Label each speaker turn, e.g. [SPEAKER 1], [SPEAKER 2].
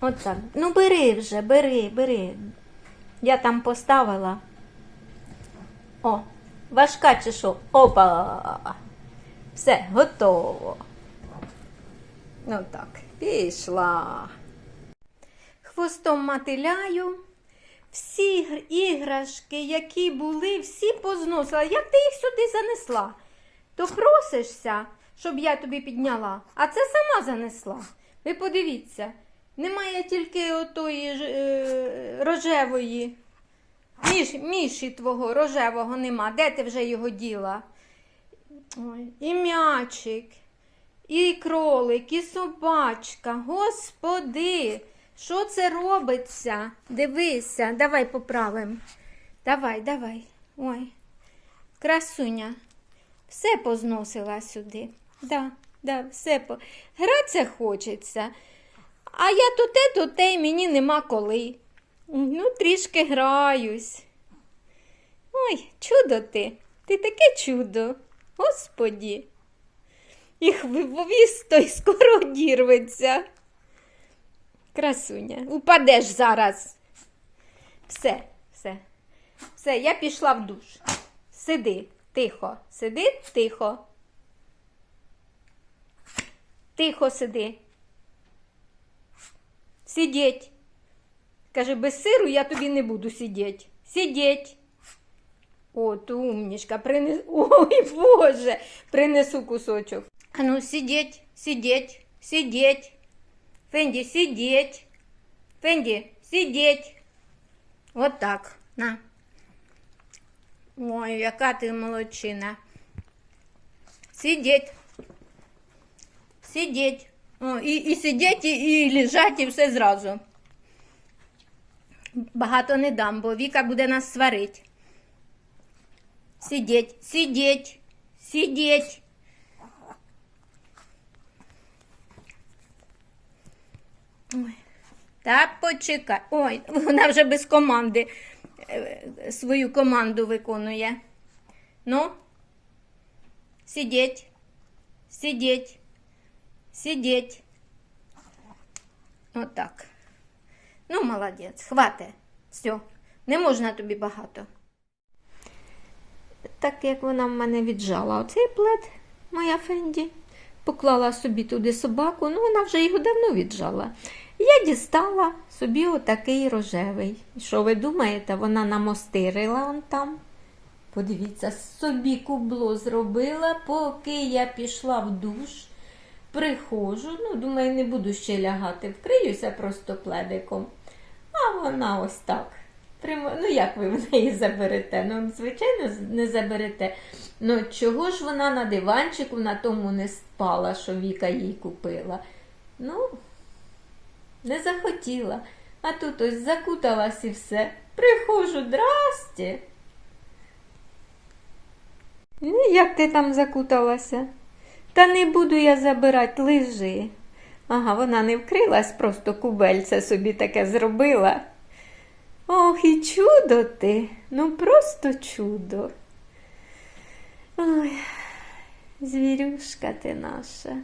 [SPEAKER 1] От так. Ну бери вже, бери, бери. Я там поставила. О, важка чи що? Опа! Все, готово. Ну так, пішла. Хвостом мотиляю. Всі іграшки, які були, всі позносила. Як ти їх сюди занесла? То просишся, щоб я тобі підняла, а це сама занесла. Ви подивіться, немає тільки отої е, рожевої. Міш, міші твого рожевого нема. Де ти вже його діла? Ой, і м'ячик, і кролик, і собачка. Господи, що це робиться? Дивися, давай поправимо. Давай, давай. Ой, красуня. Все позносила сюди. Да, да, все по. Гратися хочеться. А я то те, то те, і мені нема коли. Ну, трішки граюсь. Ой, чудо ти. Ти таке чудо. Господі. І хвіст той скоро дірветься. Красуня, упадеш зараз. Все, все. Все, я пішла в душ. Сиди, тихо, сиди, тихо. Тихо сиди. Сидіть. Каже, без сиру я тобі не буду сидіти. Сидіть. От умнічка, принес... Ой, Боже, принесу кусочок. А ну, сидіть, сидіть, сидіть. Фенді, сидіть. Фенді, сидіть. От так. На. Ой, яка ти молодчина. Сидіть. Сидіть. І, і сидіть, і, і лежать, і все зразу. Багато не дам, бо Віка буде нас сварить. Сидіть, сидіть, сидіть. Ой. Та почекай. Ой, вона вже без команди е, свою команду виконує. Ну, сидіть, сидіть, сидіть. Отак. Ну, молодець, хвате. Все, не можна тобі багато. Так як вона в мене віджала оцей плед, моя Фенді, поклала собі туди собаку, ну вона вже його давно віджала. Я дістала собі отакий рожевий. Що ви думаєте, вона намостирила он там? Подивіться, собі кубло зробила, поки я пішла в душ, приходжу, ну, думаю, не буду ще лягати, вкриюся просто пледиком. А вона ось так. Ну як ви в неї заберете? Ну, звичайно, не заберете. Ну чого ж вона на диванчику на тому не спала, що Віка їй купила? Ну, не захотіла. А тут ось закуталась і все. Приходжу, здрасте. Ну, як ти там закуталася? Та не буду я забирати, лежи. Ага, вона не вкрилась, просто кубельце собі таке зробила. Ох, і чудо ти, ну просто чудо. Ой, звірюшка ти наша.